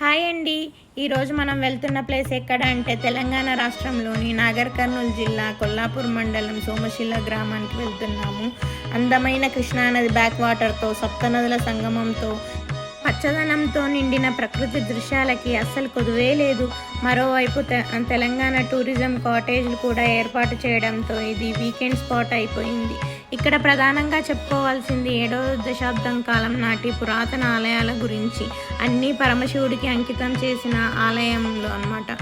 Hi అండి. ఈరోజు మనం వెళ్తున్న ప్లేస్ ఎక్కడ అంటే తెలంగాణ రాష్ట్రంలోని నాగర్ కర్నూలు జిల్లా కొల్లాపూర్ మండలం సోమశిల గ్రామానికి వెళ్తున్నాము. అందమైన కృష్ణానది బ్యాక్ వాటర్తో సప్తనదుల సంగమంతో పచ్చదనంతో నిండిన ప్రకృతి దృశ్యాలకి అస్సలు కొదువే లేదు. మరోవైపు తె- తెలంగాణ టూరిజం కాటేజ్లు కూడా ఏర్పాటు చేయడంతో ఇది వీకెండ్ స్పాట్ అయిపోయింది. ఇక్కడ ప్రధానంగా చెప్పుకోవాల్సింది ఏడవ దశాబ్దం కాలం నాటి పురాతన ఆలయాల గురించి. అన్నీ పరమశివుడికి అంకితం చేసిన ఆలయంలో అన్నమాట.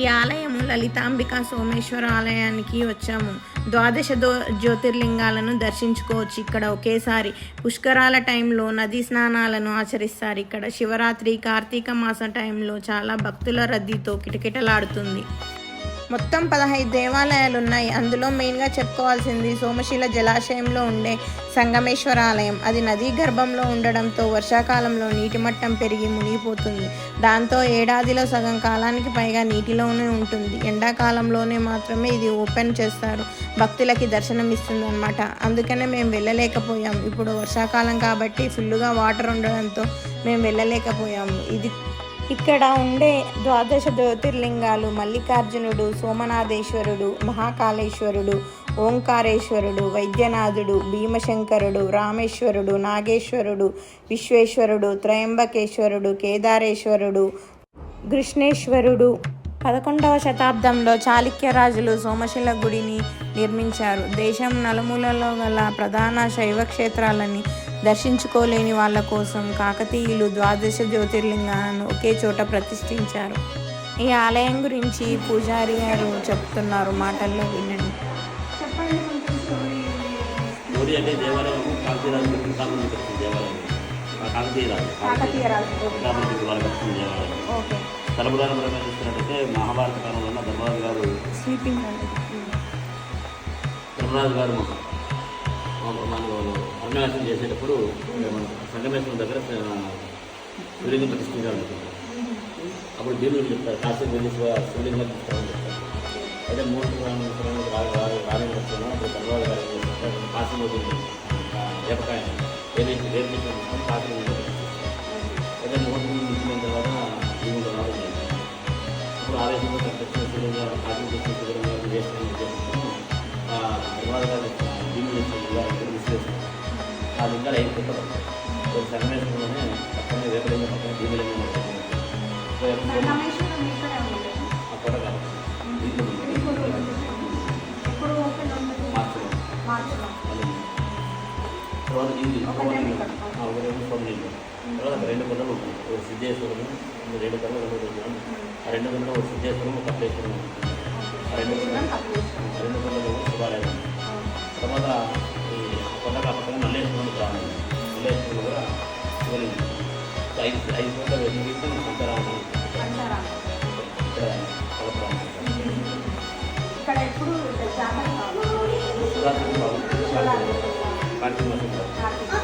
ఈ ఆలయము లలితాంబిక సోమేశ్వర ఆలయానికి వచ్చాము. ద్వాదశ దో జ్యోతిర్లింగాలను దర్శించుకోవచ్చు ఇక్కడ ఒకేసారి. పుష్కరాల టైంలో నదీ స్నానాలను ఆచరిస్తారు ఇక్కడ. శివరాత్రి కార్తీక మాస టైంలో చాలా భక్తుల రద్దీతో కిటకిటలాడుతుంది. మొత్తం పదహైదు దేవాలయాలు ఉన్నాయి అందులో మెయిన్గా చెప్పుకోవాల్సింది సోమశిల జలాశయంలో ఉండే సంగమేశ్వర ఆలయం అది నదీ గర్భంలో ఉండడంతో వర్షాకాలంలో నీటి మట్టం పెరిగి మునిగిపోతుంది. దాంతో ఏడాదిలో సగం కాలానికి పైగా నీటిలోనే ఉంటుంది. ఎండాకాలంలోనే మాత్రమే ఇది ఓపెన్ చేస్తారు. భక్తులకి దర్శనం ఇస్తుంది అనమాట అందుకనే మేము వెళ్ళలేకపోయాం. ఇప్పుడు వర్షాకాలం కాబట్టి ఫుల్గా వాటర్ ఉండడంతో మేము వెళ్ళలేకపోయాము. ఇది ఇక్కడ ఉండే ద్వాదశ జ్యోతిర్లింగాలు మల్లికార్జునుడు సోమనాథేశ్వరుడు మహాకాళేశ్వరుడు ఓంకారేశ్వరుడు వైద్యనాథుడు భీమశంకరుడు రామేశ్వరుడు నాగేశ్వరుడు విశ్వేశ్వరుడు త్రయంబకేశ్వరుడు కేదారేశ్వరుడు కృష్ణేశ్వరుడు. పదకొండవ శతాబ్దంలో చాళుక్య రాజులు సోమశిల గుడిని నిర్మించారు. దేశం నలుమూలలో గల ప్రధాన శైవ క్షేత్రాలని దర్శించుకోలేని వాళ్ళ కోసం కాకతీయులు ద్వాదశ జ్యోతిర్లింగాలను ఒకే చోట ప్రతిష్ఠించారు. ఈ ఆలయం గురించి పూజారి గారు చెప్తున్నారు. మాటల్లో వినండి. చెప్పండి అంటే దేవాలయం. కాకతీయరాజు దేవాలయం దేవాలయం. ఓకే. తలపురాణ పరంగా చూసుకున్నట్టయితే మహాభారత కాలంలో ఉన్న ధర్మరాజు గారు ధర్మరాజు గారు మనకు అరణ్యవాసం చేసేటప్పుడు సంగమేశ్వరం దగ్గర శివలింగం ప్రతిష్ఠించాలనుకుంటారు అప్పుడు భీముడు చెప్తారు కాశీ వెళ్ళి శివ- శివలింగం తీసుకోవాలని చెప్తారు. అయితే మూడు రాని వస్తున్నాం. అప్పుడు ధర్మరాజు గారు కాశీ ఏదైతే తీసుకొని కాశీ ఆ లింగాలు ఐదు పుట్టడం సంగమేశ్వరంలోనే పక్కనే వేపలింగం పక్కన భీమలింగం ఉంటుంది. సో ఎప్పుడు ఆ కోట కాదు దీంట్లో ఉంది. మార్చిలో అది. తర్వాత ఇది ఆ, ఒక తర్వాత రెండు కొండలు ఉంటాయి ఒక సిద్ధేశ్వరము రెండు కొండలు కొండలు ఆ రెండు కొండలు ఒక సిద్ధేశ్వరం ఒక కపిలేశ్వరం ఉంటుంది. ఆ రెండు కొండలు ఆ రెండు కొండలు శివాలయం. తర్వాత ఈ కొండ పక్కన మల్లేశ్వరం ప్రాణం మల్లేశ్వరం కూడా శివలింగం ఐదు ఐదు చోట్ల వెళ్ళి సంతరామం ఇక్కడ ఇక్కడ ఎప్పుడు కార్తీక మాసం. కార్తీక